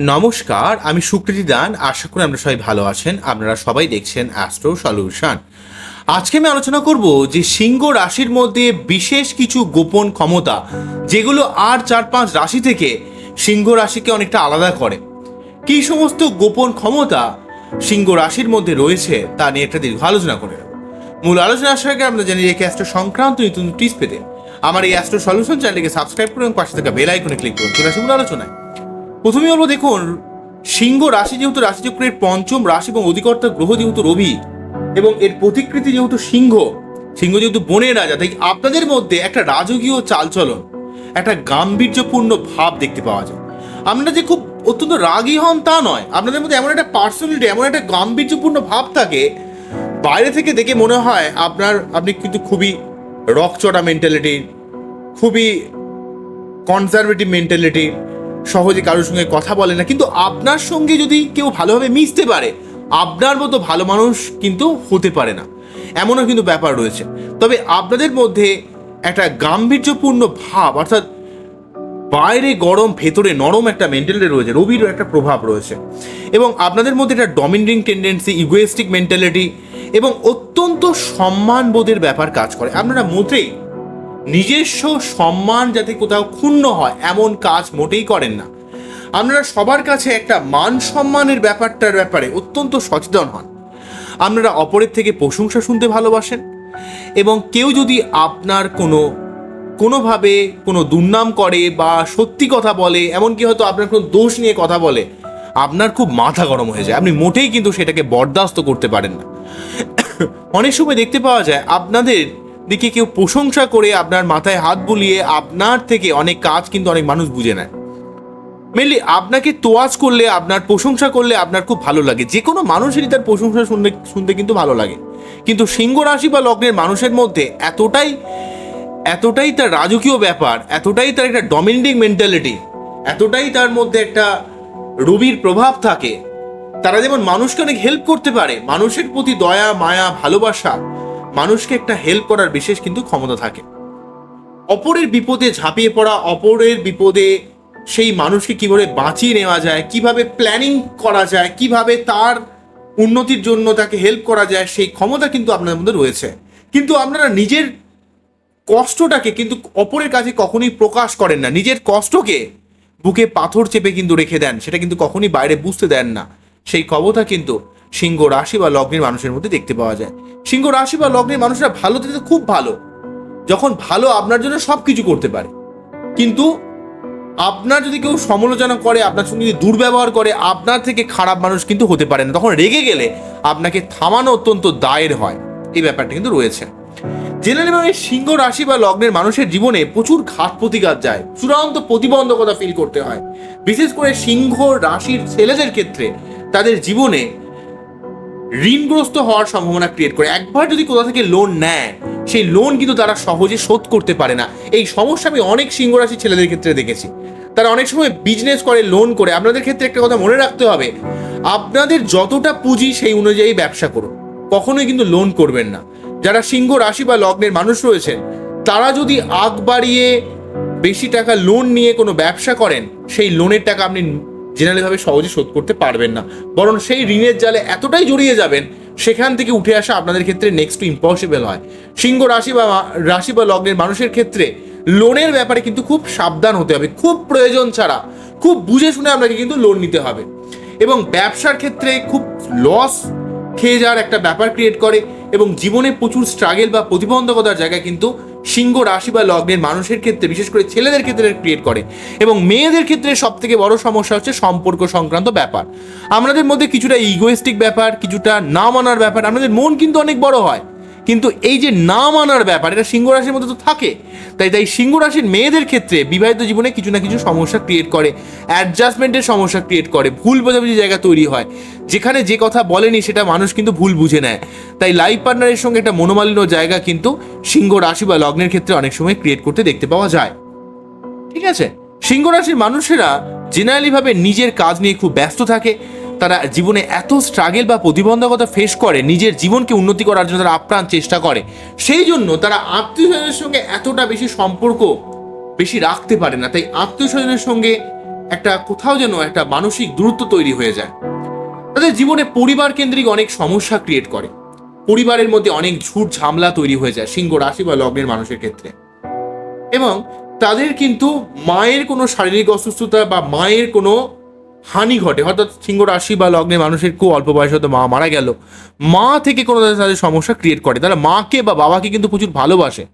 নমস্কার, আমি সুকৃতি দান। আশা করি আমরা সবাই ভালো আছেন। আপনারা সবাই দেখছেন অ্যাস্ট্রো সলিউশন আজকে আমি আলোচনা করব যে সিংহ রাশির মধ্যে বিশেষ কিছু গোপন ক্ষমতা, যেগুলো আর চার পাঁচ রাশি থেকে সিংহ রাশিকে অনেকটা আলাদা করে। কী সমস্ত গোপন ক্ষমতা সিংহ রাশির মধ্যে রয়েছে, তা নিয়ে একটা দীর্ঘ আলোচনা করে মূল আলোচনা আসার আগে আমরা জানি এই অ্যাস্ট্রো সংক্রান্ত নতুন টিপস পেতে আমার এই অ্যাস্ট্রো সলিউশন চ্যানেলকে সাবস্ক্রাইব করুন পাশে থাকা বেল আইকনে ক্লিক করুন। চলে আসি মূল আলোচনায়। প্রথমেই বলব, দেখুন, সিংহ রাশি যেহেতু রাশিচক্রের পঞ্চম রাশি এবং অধিকর্তা গ্রহ যেহেতু রবি এবং এর প্রতিকৃতি যেহেতু সিংহ সিংহ যেহেতু বনের রাজা, তাই আপনাদের মধ্যে একটা রাজকীয় চালচলন, একটা গাম্ভীর্যপূর্ণ ভাব দেখতে পাওয়া যায়। আপনারা যে খুব অত্যন্ত রাগী হন তা নয়। আপনাদের মধ্যে এমন একটা পার্সোনালিটি এমন একটা গাম্ভীর্যপূর্ণ ভাব থাকে, বাইরে থেকে দেখে মনে হয় আপনার, আপনি কিন্তু খুবই রকচড়া মেন্টালিটির খুবই কনজারভেটিভ মেন্টালিটি সহজে কারোর সঙ্গে কথা বলে না। কিন্তু আপনার সঙ্গে যদি কেউ ভালোভাবে মিশতে পারে, আপনার মতো ভালো মানুষ কিন্তু হতে পারে না। এমনও কিন্তু ব্যাপার রয়েছে। তবে আপনাদের মধ্যে একটা গাম্ভীর্যপূর্ণ ভাব, অর্থাৎ বাইরে গরম, ভেতরে নরম একটা মেন্টালিটি রয়েছে, রবিরও একটা প্রভাব রয়েছে। এবং আপনাদের মধ্যে একটা ডমিনেটিং টেন্ডেন্সি ইগোয়েস্টিক মেন্টালিটি এবং অত্যন্ত সম্মানবোধের ব্যাপার কাজ করে। আপনারা মোটেই নিজস্ব সম্মান যাতে কোথাও ক্ষুণ্ণ হয়, এমন কাজ মোটেই করেন না। আপনারা সবার কাছে একটা মান সম্মানের ব্যাপারটার ব্যাপারে অত্যন্ত সচেতন হন। আপনারা অপরের থেকে প্রশংসা শুনতে ভালোবাসেন এবং কেউ যদি আপনার কোনো, কোনোভাবে কোনো দুর্নাম করে বা সত্যি কথা বলে, এমনকি হয়তো আপনার কোনো দোষ নিয়ে কথা বলে, আপনার খুব মাথা গরম হয়ে যায়। আপনি মোটেই কিন্তু সেটাকে বরদাস্ত করতে পারেন না। অনেক সময় দেখতে পাওয়া যায়, আপনাদের দিকে কেউ প্রশংসা করে আপনার মাথায় হাত বুলিয়ে আপনার থেকে অনেক কাজ কিন্তু অনেক মানুষ বুঝে নেয়। মেনলি আপনাকে তোয়াজ করলে, আপনার প্রশংসা করলে আপনার খুব ভালো লাগে। যে কোনো মানুষেরই তার প্রশংসা শুনতে শুনতে কিন্তু ভালো লাগে। কিন্তু সিংহ রাশি বা লগ্নের মানুষের মধ্যে এতটাই এতটাই তার রাজকীয় ব্যাপার, এতটাই তার একটা ডমিনেটিং মেন্টালিটি এতটাই তার মধ্যে একটা রবির প্রভাব থাকে, তারা যেমন মানুষকে অনেক হেল্প করতে পারে, মানুষের প্রতি দয়া, মায়া, ভালোবাসা মানুষকে একটা হেল্প করার বিশেষ কিন্তু ক্ষমতা থাকে। অপরের বিপদে ঝাঁপিয়ে পড়া, অপরের বিপদে সেই মানুষকে কীভাবে বাঁচিয়ে নেওয়া যায়, কীভাবে প্ল্যানিং করা যায়, কীভাবে তার উন্নতির জন্য তাকে হেল্প করা যায়, সেই ক্ষমতা কিন্তু আপনাদের মধ্যে রয়েছে। কিন্তু আপনারা নিজের কষ্টটাকে কিন্তু অপরের কাছে কখনোই প্রকাশ করেন না। নিজের কষ্টকে বুকে পাথর চেপে কিন্তু রেখে দেন। সেটা কিন্তু কখনই বাইরে বুঝতে দেন না। সেই ক্ষমতা কিন্তু সিংহ রাশি বা লগ্নের মানুষের মধ্যে দেখতে পাওয়া যায়। সিংহ রাশি বা লগ্নের মানুষরা ভালো থেকে খুব ভালো। যখন ভালো আপনার জন্য সব কিছু করতে পারে। কিন্তু আপনার যদি কেউ সমালোচনা করে, আপনার সঙ্গে যদি দুর্ব্যবহার করে, আপনার থেকে খারাপ মানুষ কিন্তু হতে পারে না। তখন রেগে গেলে আপনাকে থামানো অত্যন্ত দায়ের হয়। এই ব্যাপারটা কিন্তু রয়েছে। জেনারেলি সিংহ রাশি বা লগ্নের মানুষের জীবনে প্রচুর ঘাত প্রতিঘাত যায়। চূড়ান্ত প্রতিবন্ধকতা ফিল করতে হয়। বিশেষ করে সিংহ রাশির ছেলেদের ক্ষেত্রে তাদের জীবনে ঋণগ্রস্ত হওয়ার সম্ভাবনা ক্রিয়েট করে। একবার যদি কোথা থেকে লোন নেয়, সেই লোন কিন্তু তারা সহজে শোধ করতে পারে না। এই সমস্যা আমি অনেক সিংহ রাশির ছেলেদের ক্ষেত্রে দেখেছি। তারা অনেক সময় বিজনেস করে লোন করে। আপনাদের ক্ষেত্রে একটা কথা মনে রাখতে হবে, আপনাদের যতটা পুঁজি সেই অনুযায়ী ব্যবসা করুন। কখনোই কিন্তু লোন করবেন না। যারা সিংহ রাশি বা লগ্নের মানুষ রয়েছেন, তারা যদি আগ বাড়িয়ে বেশি টাকা লোন নিয়ে কোনো ব্যবসা করেন, সেই লোনের টাকা আপনি জেনারেলিভাবে সহজে শোধ করতে পারবেন না। বরং সেই ঋণের জালে এতটাই জড়িয়ে যাবেন, সেখান থেকে উঠে আসা আপনাদের ক্ষেত্রে নেক্সট টু ইম্পসিবল হয়। সিংহ রাশি বা রাশি বা লগ্নের মানুষের ক্ষেত্রে লোনের ব্যাপারে কিন্তু খুব সাবধান হতে হবে। খুব প্রয়োজন ছাড়া, খুব বুঝে শুনে আপনাকে কিন্তু লোন নিতে হবে। এবং ব্যবসার ক্ষেত্রে খুব লস খেয়ে যাওয়ার একটা ব্যাপার ক্রিয়েট করে এবং জীবনে প্রচুর স্ট্রাগেল বা প্রতিবন্ধকতার জায়গায় কিন্তু সিংহ রাশি বা লগ্নের মানুষের ক্ষেত্রে, বিশেষ করে ছেলেদের ক্ষেত্রে ক্রিয়েট করে এবং মেয়েদের ক্ষেত্রে সব থেকে বড় সমস্যা হচ্ছে সম্পর্ক সংক্রান্ত ব্যাপার। আমাদের মধ্যে কিছুটা ইগোয়েস্টিক ব্যাপার, কিছুটা না মানার ব্যাপার, আমাদের মন কিন্তু অনেক বড় হয়। কিন্তু এই যে না মানার ব্যাপার, এটা সিংহ রাশির মধ্যে তো থাকে। তাই তাই সিংহ রাশির মেয়েদের ক্ষেত্রে বিবাহিত জীবনে কিছু না কিছু সমস্যা ক্রিয়েট করে অ্যাডজাস্টমেন্টের সমস্যা ক্রিয়েট করে, ভুল বোঝাবুঝি জায়গা তৈরি হয়। যেখানে যে কথা বলেনি সেটা মানুষ কিন্তু ভুল বুঝে নেয়। তাই লাইফ পার্টনারের সঙ্গে একটা মনোমালিন্য জায়গা কিন্তু সিংহ রাশি বা লগ্নের ক্ষেত্রে অনেক সময় ক্রিয়েট করতে দেখতে পাওয়া যায়। ঠিক আছে? সিংহ রাশির মানুষেরা জেনারেলিভাবে নিজের কাজ নিয়ে খুব ব্যস্ত থাকে। তারা জীবনে এত স্ট্রাগেল বা প্রতিবন্ধকতা ফেস করে, নিজের জীবনকে উন্নতি করার জন্য তারা আপ্রাণ চেষ্টা করে। সেই জন্য তারা আত্মীয় স্বজনের সঙ্গে এতটা বেশি সম্পর্ক বেশি রাখতে পারে না। তাই আত্মীয় স্বজনের সঙ্গে একটা কোথাও যেন একটা মানসিক দূরত্ব তৈরি হয়ে যায়। তাদের জীবনে পরিবার কেন্দ্রিক অনেক সমস্যা ক্রিয়েট করে। পরিবারের মধ্যে অনেক ঝুট ঝামলা তৈরি হয়ে যায় সিংহ রাশি বা লগ্নের মানুষের ক্ষেত্রে। এবং তাদের কিন্তু মায়ের কোনো শারীরিক অসুস্থতা বা মায়ের কোনো হানি ঘটে। অর্থাৎ সিংহ রাশি বা লগ্নে মানুষের খুব অল্প বয়সে হয়তো মা মারা গেল। মা থেকে কোনো তাদের সমস্যা ক্রিয়েট করে। তারা মাকে বা বাবাকে কিন্তু প্রচুর ভালোবাসে।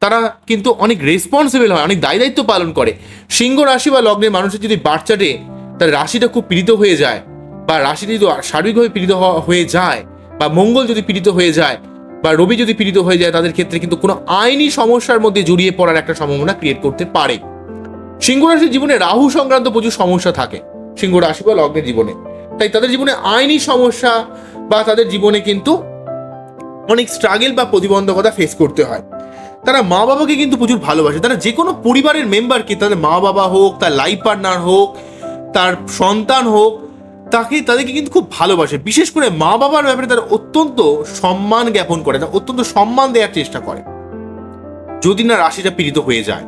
তারা কিন্তু অনেক রেসপন্সিবল হয়, অনেক দায় দায়িত্ব পালন করে। সিংহ রাশি বা লগ্নের মানুষের যদি বাচ্চাটে তার রাশিটা খুব পীড়িত হয়ে যায় বা রাশিটি যদি শারীরিকভাবে পীড়িত হয়ে যায় বা মঙ্গল যদি পীড়িত হয়ে যায় বা রবি যদি পীড়িত হয়ে যায়, তাদের ক্ষেত্রে কিন্তু কোনো আইনি সমস্যার মধ্যে জড়িয়ে পড়ার একটা সম্ভাবনা ক্রিয়েট করতে পারে। সিংহ রাশির জীবনে রাহু সংক্রান্ত প্রচুর সমস্যা থাকে। সিংহ রাশি বা লগ্নের জীবনে। তাই তাদের জীবনে আইনি সমস্যা বা তাদের জীবনে কিন্তু অনেক স্ট্রাগল বা প্রতিবন্ধকতা ফেস করতে হয়। তারা মা বাবাকে কিন্তু প্রচুর ভালোবাসে। তারা যে কোনো পরিবারের মেম্বারকে তাদের মা বাবা হোক, তার লাইফ পার্টনার হোক, তার সন্তান হোক, তাকে, তাদেরকে কিন্তু খুব ভালোবাসে। বিশেষ করে মা বাবার ব্যাপারে তারা অত্যন্ত সম্মান জ্ঞাপন করে, তারা অত্যন্ত সম্মান দেওয়ার চেষ্টা করে। যদি না রাশিটা পীড়িত হয়ে যায়।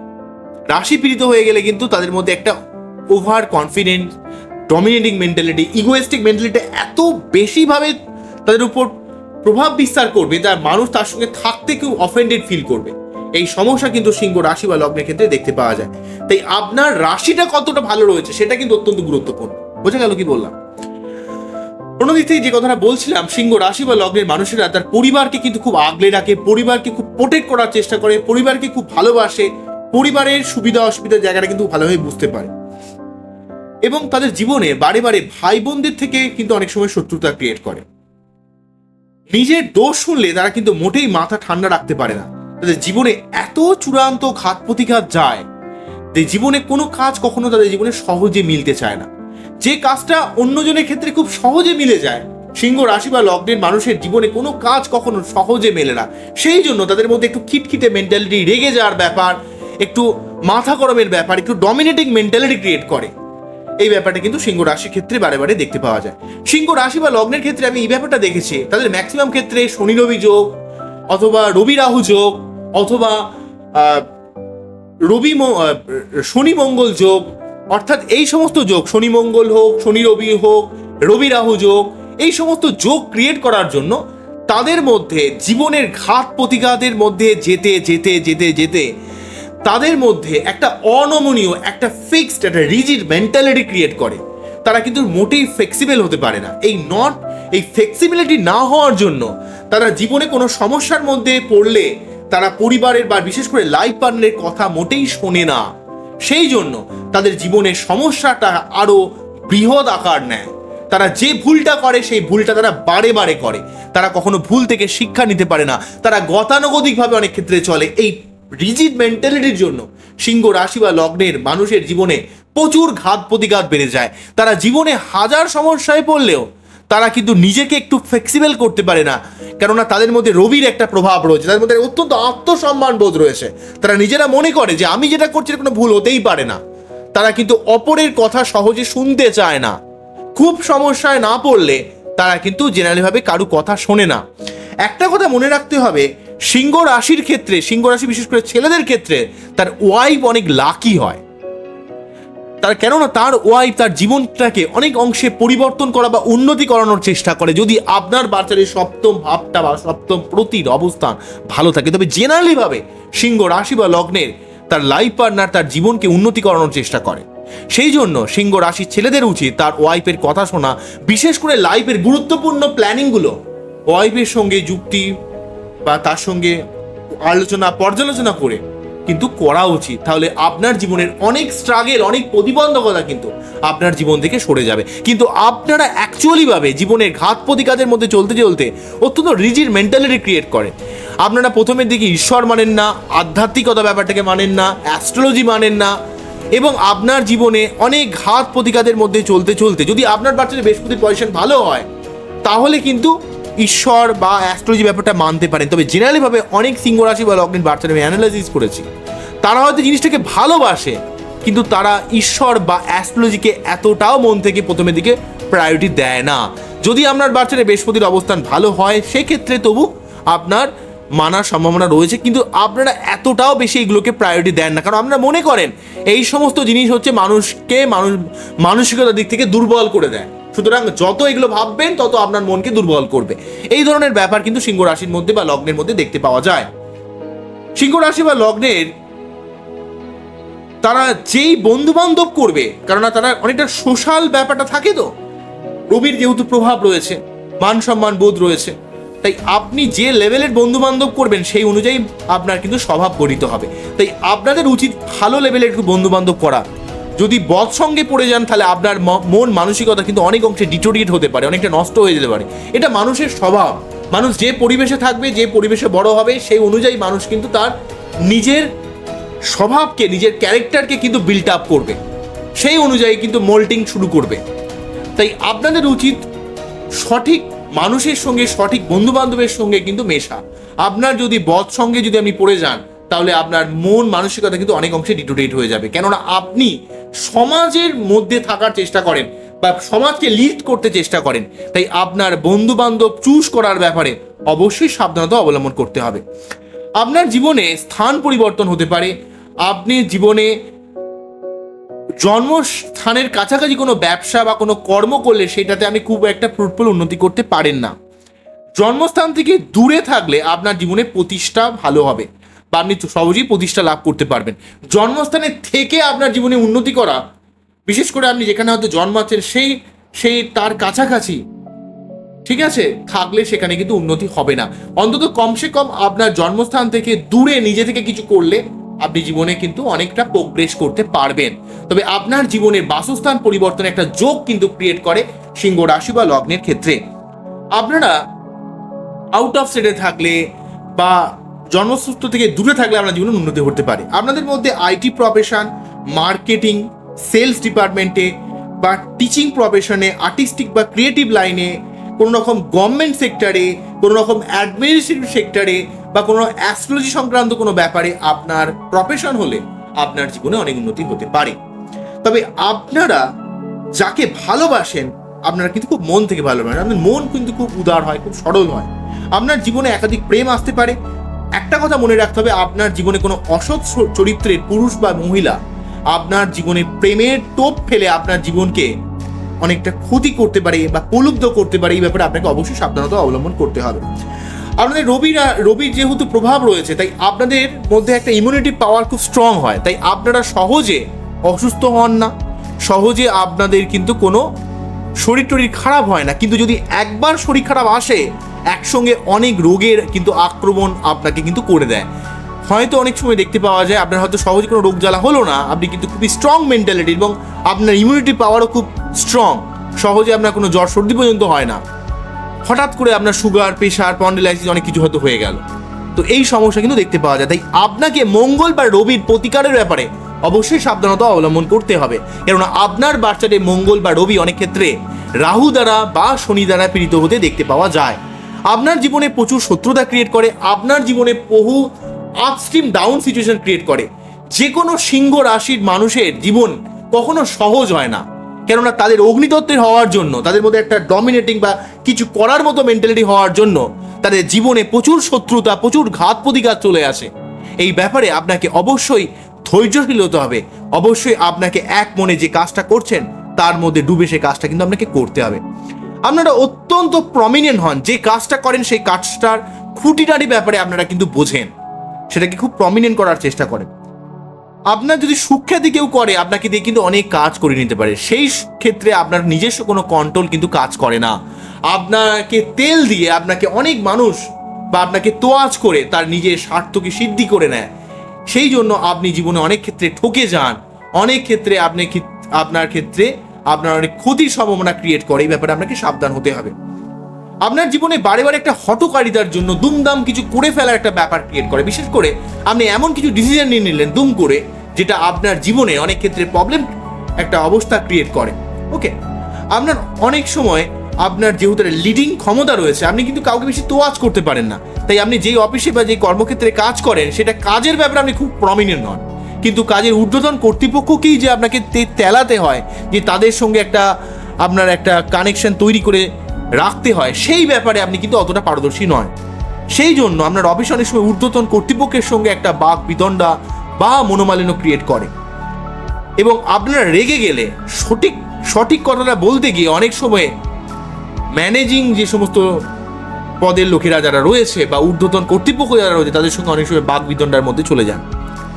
রাশি পীড়িত হয়ে গেলে কিন্তু তাদের মধ্যে একটা over confident dominating mentality egoistic mentality এত বেশিভাবে তাদের উপর প্রভাব বিস্তার করবে, তার মানুষ তার সঙ্গে থাকতে কেউ অফেন্ডেড ফিল করবে। এই সমস্যা কিন্তু সিংহ রাশি বা লগ্নের ক্ষেত্রে দেখতে পাওয়া যায়। তাই আপনার রাশিটা কতটা ভালো রয়েছে সেটা কিন্তু অত্যন্ত গুরুত্বপূর্ণ। বোঝা গেল কি বললাম? অন্যদিক থেকে যে কথাটা বলছিলাম, সিংহ রাশি বা লগ্নের মানুষেরা তার পরিবারকে কিন্তু খুব আগলে রাখে, পরিবারকে খুব প্রোটেক্ট করার চেষ্টা করে, পরিবারকে খুব ভালোবাসে, পরিবারের সুবিধা অসুবিধার জায়গাটা কিন্তু ভালোভাবে বুঝতে পারে। এবং তাদের জীবনে বারে বারে ভাই বোনদের থেকে কিন্তু অনেক সময় শত্রুতা ক্রিয়েট করে। নিজের দোষ শুনলে তারা কিন্তু মোটেই মাথা ঠান্ডা রাখতে পারে না। তাদের জীবনে এত চূড়ান্ত ঘাত প্রতিঘাত যায় যে জীবনে কোনো কাজ কখনো তাদের জীবনে সহজে মিলতে চায় না। যে কাজটা অন্যজনের ক্ষেত্রে খুব সহজে মিলে যায়, সিংহ রাশি বা লগ্নের মানুষের জীবনে কোনো কাজ কখনো সহজে মেলে না। সেই জন্য তাদের মধ্যে একটু খিটখিটে মেন্টালিটি রেগে যাওয়ার ব্যাপার, একটু মাথা গরমের ব্যাপার, একটু ডমিনেটিং মেন্টালিটি ক্রিয়েট করে। এই ব্যাপারটা কিন্তু সিংহ রাশির ক্ষেত্রে বারে বারে দেখতে পাওয়া যায়। সিংহ রাশি বা লগ্নের ক্ষেত্রে আমি এই ব্যাপারটা দেখেছি, তাদের ম্যাক্সিমাম ক্ষেত্রে শনি রবি যোগ, অথবা রবি রাহু যোগ, অথবা রবি শনি মঙ্গল যোগ, অর্থাৎ এই সমস্ত যোগ, শনি মঙ্গল হোক, শনি রবি হোক, রবি রাহু যোগ, এই সমস্ত যোগ ক্রিয়েট করার জন্য তাদের মধ্যে জীবনের ঘাত প্রতিঘাতের মধ্যে যেতে যেতে যেতে যেতে তাদের মধ্যে একটা অনমনীয়, একটা ফিক্সড একটা রিজিড মেন্টালিটি ক্রিয়েট করে। তারা কিন্তু মোটেই ফ্লেক্সিবল হতে পারে না। এই নট এই ফ্লেক্সিবিলিটি না হওয়ার জন্য তারা জীবনে কোনো সমস্যার মধ্যে পড়লে তারা পরিবারের বা বিশেষ করে লাইফ পার্টনারের কথা মোটেই শোনে না। সেই জন্য তাদের জীবনের সমস্যাটা আরও বৃহৎ আকার নেয়। তারা যে ভুলটা করে, সেই ভুলটা তারা বারে বারে করে। তারা কখনো ভুল থেকে শিক্ষা নিতে পারে না। তারা গতানুগতিকভাবে অনেক ক্ষেত্রে চলে। এই রিজিড মেন্টালিটির জন্য সিংহ রাশি বা লগ্নের মানুষের জীবনে প্রচুর ঘাত প্রতিঘাত বেড়ে যায়। তারা জীবনে হাজার সমস্যায় পড়লেও তারা কিন্তু নিজেকে একটু ফ্লেক্সিবল করতে পারে না। কেননা তাদের মধ্যে রবির একটা প্রভাব রয়েছে, তাদের মধ্যে অত্যন্ত আত্মসম্মান বোধ রয়েছে। তারা নিজেরা মনে করে যে আমি যেটা করছি কোনো ভুল হতেই পারে না। তারা কিন্তু অপরের কথা সহজে শুনতে চায় না। খুব সমস্যায় না পড়লে তারা কিন্তু জেনারেলিভাবে কারু কথা শোনে না। একটা কথা মনে রাখতে হবে সিংহ রাশির ক্ষেত্রে, সিংহ রাশি বিশেষ করে ছেলেদের ক্ষেত্রে তার ওয়াইফ অনেক লাকি হয়। তার কেননা তার ওয়াইফ তার জীবনটাকে অনেক অংশে পরিবর্তন করা বা উন্নতি করানোর চেষ্টা করে। যদি আপনার বাচ্চার এই সপ্তম ভাবটা বা সপ্তম প্রতির অবস্থান ভালো থাকে, তবে জেনারেলিভাবে সিংহ রাশি বা লগ্নের তার লাইফ পার্টনার তার জীবনকে উন্নতি করানোর চেষ্টা করে। সেই জন্য সিংহ রাশির ছেলেদের উচিত তার ওয়াইফের কথা শোনা, বিশেষ করে লাইফের গুরুত্বপূর্ণ প্ল্যানিংগুলো ওয়াইফের সঙ্গে যুক্তি বা তার সঙ্গে আলোচনা, পর্যালোচনা করে কিন্তু করা উচিত। তাহলে আপনার জীবনের অনেক স্ট্রাগেল অনেক প্রতিবন্ধকতা কিন্তু আপনার জীবন থেকে সরে যাবে। কিন্তু আপনারা অ্যাকচুয়ালিভাবে জীবনের ঘাত প্রতিঘাতের মধ্যে চলতে চলতে অত্যন্ত রিজির মেন্টালিটি ক্রিয়েট করে। আপনারা প্রথমের দিকে ঈশ্বর মানেন না, আধ্যাত্মিকতা ব্যাপারটাকে মানেন না অ্যাস্ট্রোলজি মানেন না, এবং আপনার জীবনে অনেক ঘাত প্রতিঘাতের মধ্যে চলতে চলতে যদি আপনার বাচ্চাদের বৃহস্পতির পজিশন ভালো হয়, তাহলে কিন্তু ঈশ্বর বা অ্যাস্ট্রোলজি ব্যাপারটা মানতে পারেন। তবে জেনারেলিভাবে অনেক সিংহ রাশি বা লগ্নের বাচ্চারা আমি অ্যানালাইসিস করেছি। তারা হয়তো জিনিসটাকে ভালোবাসে, কিন্তু তারা ঈশ্বর বা অ্যাস্ট্রোলজিকে এতটাও মন থেকে প্রথমের দিকে প্রায়োরিটি দেয় না। যদি আপনার বাচ্চাদের বৃহস্পতির অবস্থান ভালো হয়, সেক্ষেত্রে তবু আপনার মানার সম্ভাবনা রয়েছে, কিন্তু আপনারা এতটাও বেশি এগুলোকে প্রায়োরিটি দেন না। কারণ আপনারা মনে করেন, এই সমস্ত জিনিস হচ্ছে মানুষকে মানুষ, মানসিকতার দিক থেকে দুর্বল করে দেয়। সুতরাং যত এগুলো ভাববেন, তত আপনার মনকে দুর্বল করবে। এই ধরনের ব্যাপার কিন্তু সিংহ রাশির মধ্যে বা লগ্নের মধ্যে দেখতে পাওয়া যায়। সিংহ রাশি বা লগ্নের তারা যেই বন্ধু বান্ধব করবে, কেননা তারা অনেকটা সোশ্যাল ব্যাপারটা থাকে তো। রবির যেহেতু প্রভাব রয়েছে, মান সম্মান বোধ রয়েছে, তাই আপনি যে লেভেলের বন্ধু বান্ধব করবেন, সেই অনুযায়ী আপনার কিন্তু স্বভাব গঠিত হবে। তাই আপনাদের উচিত ভালো লেভেলের বন্ধু বান্ধব করা। যদি বদ সঙ্গে পড়ে যান, তাহলে আপনার মন মানসিকতা কিন্তু অনেক অংশে ডিটোরিয়েট হতে পারে, অনেকটা নষ্ট হয়ে যেতে পারে। এটা মানুষের স্বভাব। মানুষ যে পরিবেশে থাকবে, যে পরিবেশে বড় হবে, সেই অনুযায়ী মানুষ কিন্তু তার নিজের স্বভাবকে, নিজের ক্যারেক্টারকে কিন্তু বিল্ড আপ করবে। সেই অনুযায়ী কিন্তু মোল্টিং শুরু করবে। তাই আপনাদের উচিত সঠিক মানুষের সঙ্গে, সঠিক বন্ধু বান্ধবের সঙ্গে কিন্তু মেশা। আপনার যদি বধ সঙ্গে যদি আপনি পড়ে যান তাহলে আপনার মন মানসিকতা কিন্তু অনেক অংশে ডিটোরেট হয়ে যাবে। কেননা আপনি সমাজের মধ্যে থাকার চেষ্টা করেন বা সমাজকে লিড করতে চেষ্টা করেন, তাই আপনার বন্ধু বান্ধব চুজ করার ব্যাপারে অবশ্যই সাবধানতা অবলম্বন করতে হবে। আপনার জীবনে স্থান পরিবর্তন হতে পারে, আপনি জীবনে জন্মস্থানের কাছাকাছি কোনো ব্যবসা বা কোনো কর্ম করলে সেটাতে আপনি খুব একটা ফ্রুটফুল উন্নতি করতে পারেন না। জন্মস্থান থেকে দূরে থাকলে আপনার জীবনে প্রতিষ্ঠা ভালো হবে। বা আপনি সহজেই প্রতিষ্ঠা লাভ করতে পারবেন। জন্মস্থানে থেকে আপনার জীবনে উন্নতি করা, বিশেষ করে আপনি যেখানে হয়তো জন্মাচ্ছেন সেই সেই তার কাছাকাছি, ঠিক আছে? থাকলে সেখানে কিন্তু উন্নতি হবে না। অন্তত কমসে কম আপনার জন্মস্থান থেকে দূরে নিজে থেকে কিছু করলে আপনি জীবনে কিন্তু অনেকটা প্রোগ্রেস করতে পারবেন। তবে আপনার জীবনের বাসস্থান পরিবর্তনে একটা যোগ কিন্তু ক্রিয়েট করে সিংহ রাশি বা লগ্নের ক্ষেত্রে। আপনারা আউট অফ স্টেটে থাকলে বা জন্মসূত্র থেকে দূরে থাকলে আপনার জীবনে উন্নতি করতে পারে। আপনাদের মধ্যে আইটি প্রফেশন মার্কেটিং সেলস ডিপার্টমেন্টে বা টিচিং প্রফেশনে আর্টিস্টিক বা ক্রিয়েটিভ লাইনে কোনো রকম গভর্নমেন্ট সেক্টরে কোনো রকম অ্যাডমিনিস্ট্রেটিভ সেক্টরে বা কোনো অ্যাস্ট্রোলজি সংক্রান্ত কোনো ব্যাপারে আপনার প্রফেশন হলে আপনার জীবনে অনেক উন্নতি হতে পারে। তবে আপনারা যাকে ভালোবাসেন, আপনারা কিন্তু খুব মন থেকে ভালোবাসেন। আপনার মন কিন্তু খুব উদার হয়, খুব সরল হয়। আপনার জীবনে একাধিক প্রেম আসতে পারে একটা কথা মনে রাখতে হবে, আপনার জীবনে কোনো অসৎ চরিত্রের পুরুষ বা মহিলা আপনার জীবনে প্রেমের টোপ ফেলে আপনার জীবনকে অনেকটা ক্ষতি করতে পারে বা প্রলুব্ধ করতে পারে, এই ব্যাপারে আপনাকে অবশ্যই সাবধানতা অবলম্বন করতে হবে। আপনাদের রবিরা, রবির যেহেতু প্রভাব রয়েছে, তাই আপনাদের মধ্যে একটা ইমিউনিটি পাওয়ার খুব স্ট্রং হয়, তাই আপনারা সহজে অসুস্থ হন না, সহজে আপনাদের কিন্তু কোনো শরীর টরীর খারাপ হয় না। কিন্তু যদি একবার শরীর খারাপ আসে একসঙ্গে অনেক রোগের কিন্তু আক্রমণ আপনাকে কিন্তু করে দেয়। হয়তো অনেক সময় দেখতে পাওয়া যায়, আপনার হয়তো সহজে কোনো রোগ জ্বালা হলো না, আপনি কিন্তু খুবই স্ট্রং মেন্টালিটি এবং আপনার ইমিউনিটি পাওয়ারও খুব স্ট্রং সহজে আপনার কোনো জ্বর সর্দি পর্যন্ত হয় না। হঠাৎ করে আপনার সুগার প্রেশার পন্ডিলাইসিস অনেক কিছু হয়তো হয়ে গেল। তো এই সমস্যা কিন্তু দেখতে পাওয়া যায়। তাই আপনাকে মঙ্গল বা রবির প্রতিকারের ব্যাপারে অবশ্যই সাবধানতা অবলম্বন করতে হবে। কেননা আপনার বাচ্চাদের মঙ্গল বা রবি অনেক ক্ষেত্রে রাহু দ্বারা বা শনি দ্বারা পীড়িত হতে দেখতে পাওয়া যায়। আপনার জীবনে প্রচুর শত্রুতা ক্রিয়েট করে, আপনার জীবনে বহু আপস্ট্রিম ডাউন সিচুয়েশন ক্রিয়েট করে। যে কোনো সিংহ রাশির মানুষের জীবন কখনো সহজ হয় না। কেননা তাদের অগ্নিতত্ত্বের হওয়ার জন্য, তাদের মধ্যে একটা ডমিনেটিং বা কিছু করার মতো মেন্টালিটি হওয়ার জন্য তাদের জীবনে প্রচুর শত্রুতা, প্রচুর ঘাত প্রতিঘাত চলে আসে। এই ব্যাপারে আপনাকে অবশ্যই ধৈর্যশীল হতে হবে। অবশ্যই আপনাকে এক মনে যে কাজটা করছেন, তার মধ্যে ডুবে সে কাজটা কিন্তু আপনাকে করতে হবে। আপনারা অত্যন্ত প্রমিনেন্ট হন, যে কাজটা করেন সেই কাজটার খুঁটিনাটি ব্যাপারে আপনারা কিন্তু বোঝেন। সেটাকে খুব প্রমিনেন্ট করার চেষ্টা করেন। আপনার যদি সুখ্যাতি কেউ করে, আপনাকে দিয়ে কিন্তু অনেক কাজ করে নিতে পারে। সেই ক্ষেত্রে আপনার নিজস্ব কোনো কন্ট্রোল কিন্তু কাজ করে না। আপনাকে তেল দিয়ে আপনাকে অনেক মানুষ বা আপনাকে তোয়াজ করে তার নিজের স্বার্থকে সিদ্ধি করে নেয়। সেই জন্য আপনি জীবনে অনেক ক্ষেত্রে ঠকে যান। অনেক ক্ষেত্রে আপনি আপনার ক্ষেত্রে আপনার অনেক ক্ষতির সম্ভাবনা ক্রিয়েট করে, এই ব্যাপারে আপনাকে সাবধান হতে হবে। আপনার জীবনে বারে বারে একটা হটকারিতার জন্য দুমদাম কিছু করে ফেলার একটা ব্যাপার ক্রিয়েট করে। বিশেষ করে আপনি এমন কিছু ডিসিশন নিয়ে নিলেন দুম করে, যেটা আপনার জীবনে অনেক ক্ষেত্রে প্রবলেম একটা অবস্থা ক্রিয়েট করে। ওকে আপনার অনেক সময় আপনার যেহেতু লিডিং ক্ষমতা রয়েছে, আপনি কিন্তু কাউকে বেশি তোয়াজ করতে পারেন না। তাই আপনি যেই অফিসে বা যেই কর্মক্ষেত্রে কাজ করেন, সেটা কাজের ব্যাপারে আপনি খুব প্রমিনেন্ট নন। কিন্তু কাজের ঊর্ধ্বতন কর্তৃপক্ষকেই যে আপনাকে তেলাতে হয়, যে তাদের সঙ্গে একটা আপনার একটা কানেকশন তৈরি করে রাখতে হয়, সেই ব্যাপারে আপনি কিন্তু অতটা পারদর্শী নয়। সেই জন্য আপনার অফিস অনেক সময় ঊর্ধ্বতন কর্তৃপক্ষের সঙ্গে একটা বাক বিদণ্ডা বা মনোমালিন্য ক্রিয়েট করে। এবং আপনারা রেগে গেলে সঠিক সঠিক কথাটা বলতে গিয়ে অনেক সময় ম্যানেজিং যে সমস্ত পদের লোকেরা যারা রয়েছে বা ঊর্ধ্বতন কর্তৃপক্ষ যারা রয়েছে, তাদের সঙ্গে অনেক সময় বাক বিদণ্ডার মধ্যে চলে যান।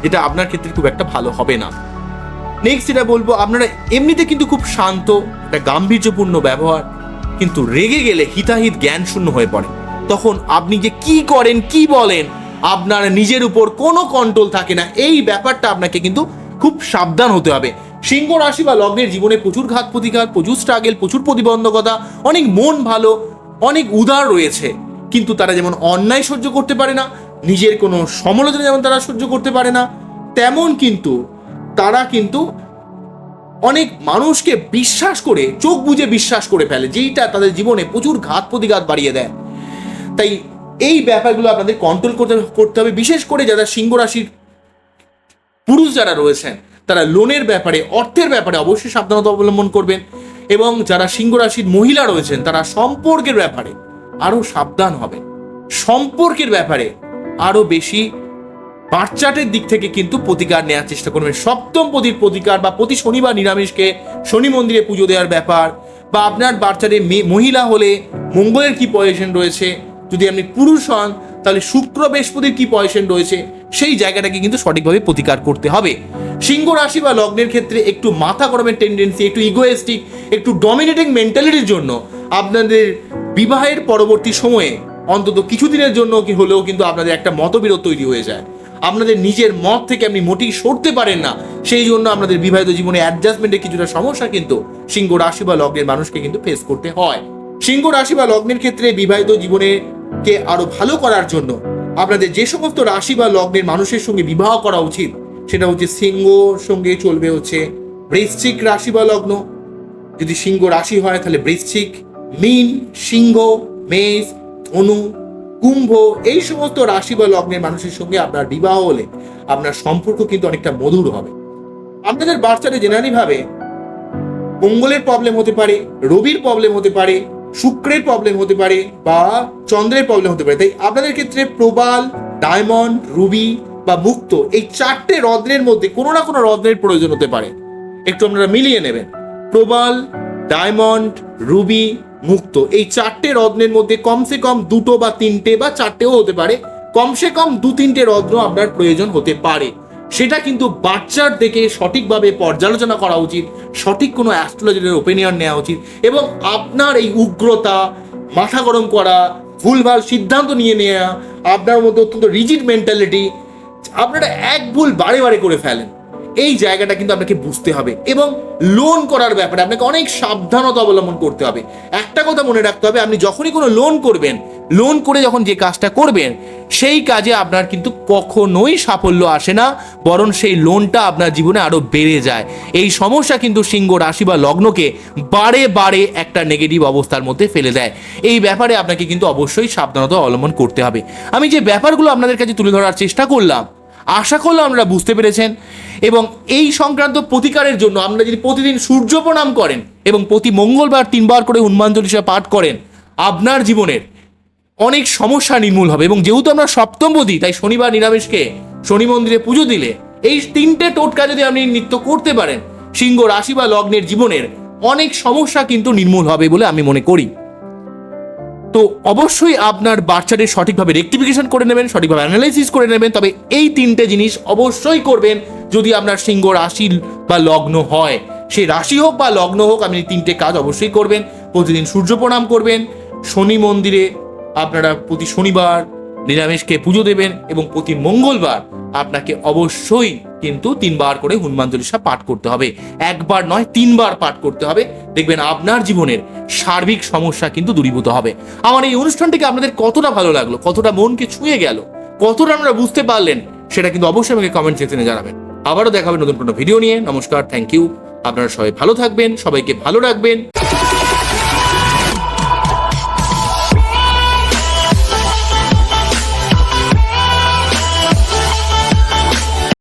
যেটা আপনার ক্ষেত্রে খুব একটা ভালো হবে না। নেক্সট যেটা বলব, আপনারা এমনিতে কিন্তু খুব শান্ত, একটা গাম্ভীর্যপূর্ণ ব্যবহার, কিন্তু রেগে গেলে হিতাহিত জ্ঞান শূন্য হয়ে পড়ে। তখন আপনি যে কি করেন, কি বলেন, আপনার নিজের উপর কোনো কন্ট্রোল থাকে না। এই ব্যাপারটা আপনাকে কিন্তু খুব সাবধান হতে হবে। সিংহ রাশি বা লগ্নের জীবনে প্রচুর ঘাত প্রতিঘাত, প্রচুর স্ট্রাগেল প্রচুর প্রতিবন্ধকতা, অনেক মন ভালো, অনেক উদার রয়েছে। কিন্তু তারা যেমন অন্যায় সহ্য করতে পারে না নিজের কোনো সমালোচনা যেমন তারা সহ্য করতে পারে না, তেমন কিন্তু তারা কিন্তু অনেক মানুষকে বিশ্বাস করে, চোখ বুঝে বিশ্বাস করে ফেলে, যেইটা তাদের জীবনে প্রচুর ঘাত প্রতিঘাত বাড়িয়ে দেয়। তাই এই ব্যাপারগুলো আপনাদের কন্ট্রোল করতে করতে হবে, বিশেষ করে যারা সিংহ রাশির পুরুষ যারা রয়েছেন, তারা লোনের ব্যাপারে, অর্থের ব্যাপারে অবশ্যই সাবধানতা অবলম্বন করবেন এবং যারা সিংহ রাশির মহিলা রয়েছেন, তারা সম্পর্কের ব্যাপারে আরও সাবধান হবেন। সম্পর্কের ব্যাপারে আরও বেশি বাচ্চাটের দিক থেকে কিন্তু প্রতিকার নেওয়ার চেষ্টা করবেন। সপ্তম পতির প্রতিকার বা প্রতি শনিবার নিরামিষকে শনি মন্দিরে পুজো দেওয়ার ব্যাপার বা আপনার বাচ্চারে মেয়ে মহিলা হলে মঙ্গলের কি পজিশন রয়েছে, যদি আপনি পুরুষ হন, তাহলে শুক্র বৃহস্পতির কি পজিশন রয়েছে, সেই জায়গাটাকে কিন্তু সঠিকভাবে প্রতিকার করতে হবে। সিংহ রাশি বা লগ্নের ক্ষেত্রে একটু মাথা গরমের টেন্ডেন্সি একটু ইগোয়েস্টিক একটু ডমিনেটিং মেন্টালিটির জন্য আপনাদের বিবাহের পরবর্তী সময়ে অন্তত কিছুদিনের জন্য কি হলেও কিন্তু আপনাদের একটা মতবিরোধ তৈরি হয়ে যায়। আপনাদের নিজের মত থেকে আপনি মোটেই সরতে পারেন না। সেই জন্য আপনাদের বিবাহিত জীবনে অ্যাডজাস্টমেন্টের কিছুটা সমস্যা কিন্তু সিংহ রাশি বা লগ্নের মানুষকে কিন্তু ফেস করতে হয়। সিংহ রাশি বা লগ্নের ক্ষেত্রে বিবাহিত জীবনে কে আরও ভালো করার জন্য আপনাদের যে সমস্ত রাশি বা লগ্নের মানুষের সঙ্গে বিবাহ করা উচিত, সেটা হচ্ছে সিংহ সঙ্গে চলবে হচ্ছে বৃশ্চিক রাশি বা লগ্ন। যদি সিংহ রাশি হয় তাহলে বৃশ্চিক, মিন, সিংহ, মেষ ধনু, কুম্ভ, এই সমস্ত রাশি বা লগ্নের মানুষের সঙ্গে আপনার বিবাহ হলে আপনার সম্পর্ক কিন্তু অনেকটা মধুর হবে। আপনাদের বাচ্চারা জেনারেলি ভাবে মঙ্গলের প্রবলেম হতে পারে, রবির প্রবলেম হতে পারে, শুক্রের প্রবলেম হতে পারে বা চন্দ্রের প্রবলেম হতে পারে। তাই আপনাদের ক্ষেত্রে প্রবাল, ডায়মন্ড, রুবি বা মুক্ত এই চারটে রত্নের মধ্যে কোনো না কোনো রত্নের প্রয়োজন হতে পারে। একটু আপনারা মিলিয়ে নেবেন। প্রবাল, ডায়মন্ড, রুবি মুক্ত। এই চারটে রত্নের মধ্যে কমসে কম দুটো বা তিনটে বা চারটেও হতে পারে। কমসে কম দু তিনটে রত্ন আপনার প্রয়োজন হতে পারে। সেটা কিন্তু বাচ্চার দেখে সঠিকভাবে পর্যালোচনা করা উচিত, সঠিক কোনো অ্যাস্ট্রোলজারের ওপিনিয়ন নেওয়া উচিত এবং আপনার এই উগ্রতা, মাথা গরম করা, ভুলভাল সিদ্ধান্ত নিয়ে নেওয়া আপনার মধ্যে অত্যন্ত রিজিড মেন্টালিটি আপনারা এক ভুল বারে বারে করে ফেলেন। এই জায়গাটা কিন্তু আপনাকে বুঝতে হবে এবং লোন করার ব্যাপারে আপনাকে অনেক সাবধানতা অবলম্বন করতে হবে। একটা কথা মনে রাখতে হবে, আপনি যখনই কোনো লোন করবেন লোন করে যখন যে কাজটা করবেন, সেই কাজে আপনার কিন্তু কখনোই সাফল্য আসে না, বরং সেই লোনটা আপনার জীবনে আরও বেড়ে যায়। এই সমস্যা কিন্তু সিংহ রাশি বা লগ্নকে বারে বারে একটা নেগেটিভ অবস্থার মধ্যে ফেলে দেয়। এই ব্যাপারে আপনাকে কিন্তু অবশ্যই সাবধানতা অবলম্বন করতে হবে। আমি যে ব্যাপারগুলো আপনাদের কাছে তুলে ধরার চেষ্টা করলাম আশা করলাম আপনারা বুঝতে পেরেছেন। এবং এই সংক্রান্ত প্রতিকারের জন্য আপনারা যদি প্রতিদিন সূর্য প্রণাম করেন এবং প্রতি মঙ্গলবার তিনবার করে হনুমান পাঠ করেন, আপনার জীবনের অনেক সমস্যা নির্মূল হবে। এবং যেহেতু আমরা সপ্তম সপ্তমপতি তাই শনিবার নিরামিষকে শনি মন্দিরে পুজো দিলে এই তিনটে টোটকা যদি আপনি নৃত্য করতে পারেন, সিংহ রাশি বা লগ্নের জীবনের অনেক সমস্যা কিন্তু নির্মূল হবে বলে আমি মনে করি। তো অবশ্যই আপনার বাচ্চাদের সঠিকভাবে রেক্টিফিকেশন করে নেবেন, সঠিকভাবে অ্যানালাইসিস করে নেবেন। তবে এই তিনটে জিনিস অবশ্যই করবেন যদি আপনার সিংহ রাশি বা লগ্ন হয়। সেই রাশি হোক বা লগ্ন হোক, আপনি তিনটে কাজ অবশ্যই করবেন। প্রতিদিন সূর্য প্রণাম করবেন। শনি মন্দিরে আপনারা প্রতি শনিবার নিরামিষকে পুজো দেবেন এবং প্রতি মঙ্গলবার আপনাকে অবশ্যই কিন্তু তিনবার করে হনুমান চল্লিশা পাঠ করতে হবে। একবার নয়, তিনবার পাঠ করতে হবে। দেখবেন আপনার জীবনের সার্বিক সমস্যা কিন্তু দূরীভূত হবে। আমার এই অনুষ্ঠানটিকে আপনাদের কতটা ভালো লাগল, কতটা মনকে ছুঁয়ে গেল, কতটা আপনারা বুঝতে পারলেন, সেটা কিন্তু অবশ্যই আমাকে কমেন্ট সেকশনে জানাবেন। আবারও দেখাবেন নতুন কোনো ভিডিও নিয়ে। নমস্কার থ্যাংক ইউ আপনারা সবাই ভালো থাকবেন, সবাইকে ভালো রাখবেন।